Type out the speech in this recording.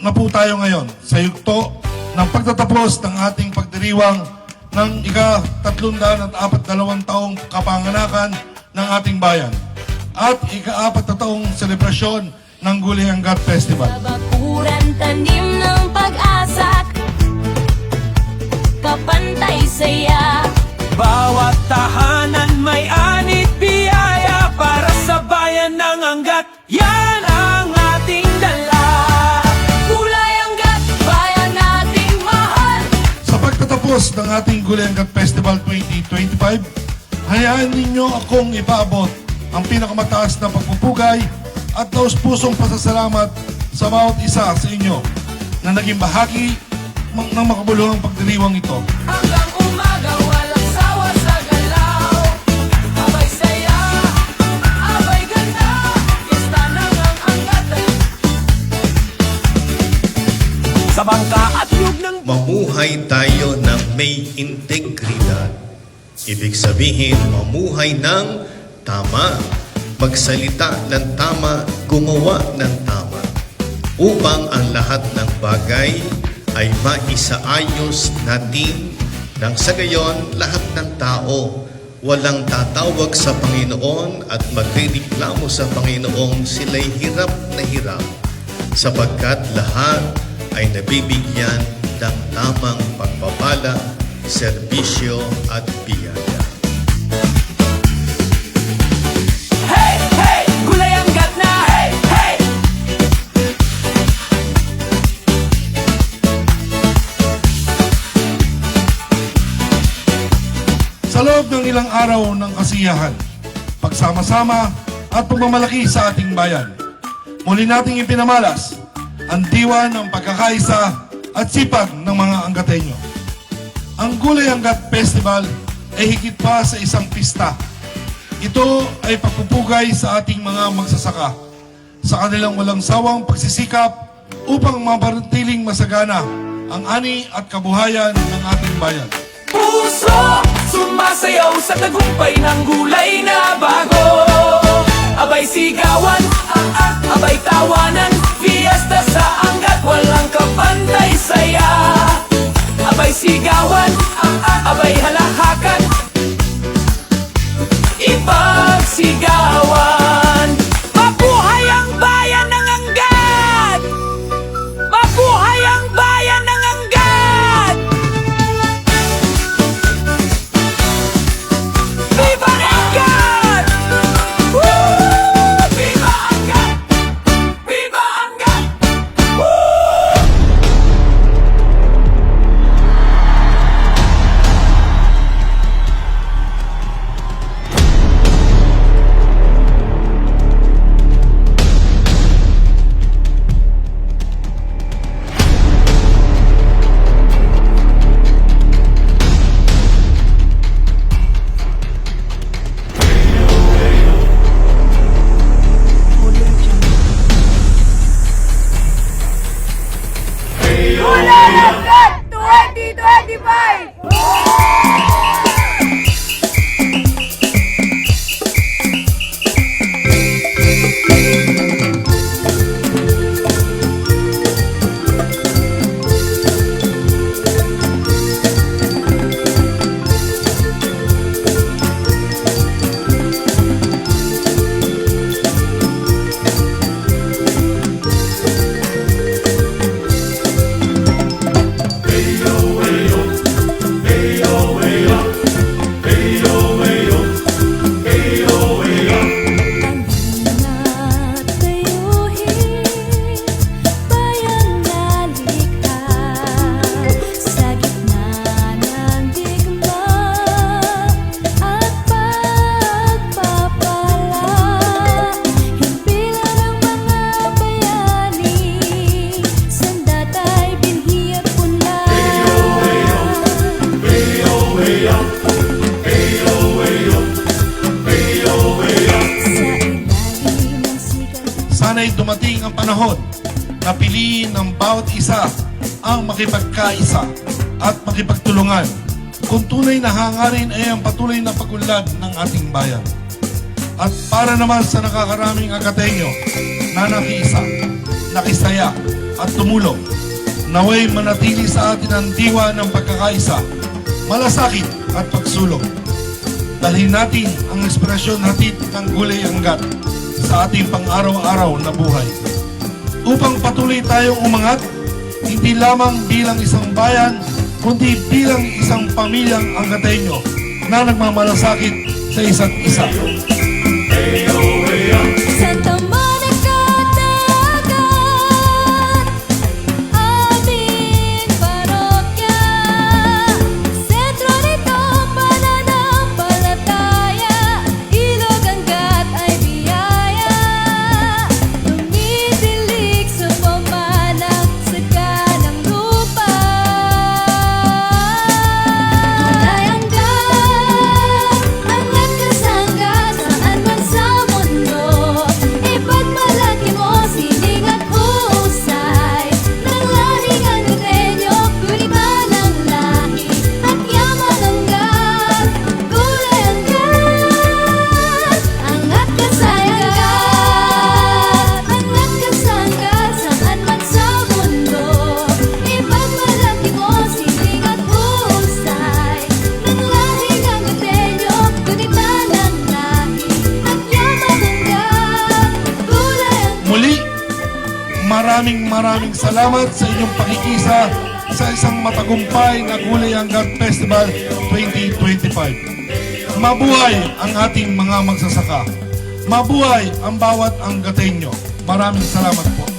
na po tayo ngayon sa yugto ng pagtatapos ng ating pagdiriwang ng ika-342 taong kapanganakan ng ating bayan at ika-apat na taong selebrasyon ng Gulay Angat Festival. Kabakuran tanim ng pag-asa Kapantay saya Bawat tahanan may anit pagtatapos ng ating Angat Festival 2025, hayaan ninyo akong ipaabot ang pinakamataas na pagpupugay at taus-pusong pasasalamat sa bawat isa sa inyo na naging bahagi ng makabuluhang pagdiriwang ito. Hanggang umaga bangka at yug ng Mamuhay tayo ng may integridad. Ibig sabihin, mamuhay ng tama. Magsalita ng tama, gumawa ng tama. Upang ang lahat ng bagay ay maisaayos natin nang sa gayon lahat ng tao walang tatawag sa Panginoon at magrereklamo sa Panginoong sila'y hirap na hirap sapagkat lahat ay nabibigyan ng tamang pagpapala, serbisyo at biyaya. Hey, hey, gulay na Hey, hey Sa loob ng ilang araw ng kasiyahan, pagsama-sama at pagmamalaki sa ating bayan, muli nating ipinamalas ang diwa ng pagkakaisa at sipag ng mga Anggateño. Ang Gulay Anggat Festival ay higit pa sa isang pista. Ito ay pagpupugay sa ating mga magsasaka sa kanilang walang sawang pagsisikap upang mapanatiling masagana ang ani at kabuhayan ng ating bayan. Puso sumasayaw sa tagumpay ng gulay na bago Abay sigawan, abay tawanan Fiesta sa Angat, walang kapantay saya. Abay sigawan, 2025! Sana'y dumating ang panahon na piliin ng bawat isa ang makipagkaisa at makipagtulungan kung tunay na hangarin ay ang patuloy na pagunlad ng ating bayan. At para naman sa nakakaraming agatenyo na nakiisa, nakisaya, at tumulong. Naway manatili sa atin ang diwa ng pagkakaisa, malasakit at pagsulong. Dalhin natin ang ekspresyon hatid ng gulay anggat sa ating pang-araw-araw na buhay. Upang patuloy tayong umangat, hindi lamang bilang isang bayan, kundi bilang isang pamilyang anggateño na nagmamalasakit sa isa't isa. Santa Monica maraming maraming salamat sa inyong pakikisa sa isang matagumpay na Gulay Anggat Festival 2025. Mabuhay ang ating mga magsasaka. Mabuhay ang bawat anggateño. Maraming salamat po.